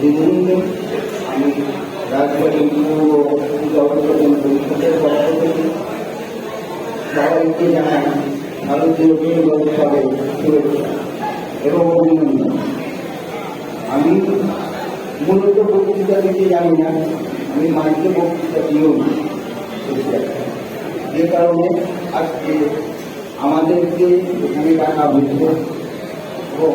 নিম্নে আমি রাজবাড়ি সবাইকে জানাই ভারতীয় এবং আমি মূলত বক্তৃতা দিতে জানি না আমি মাঝে বক্তৃতা দিও যে কারণে আজকে আমাদেরকে এখানে ডাকা হয়েছে এবং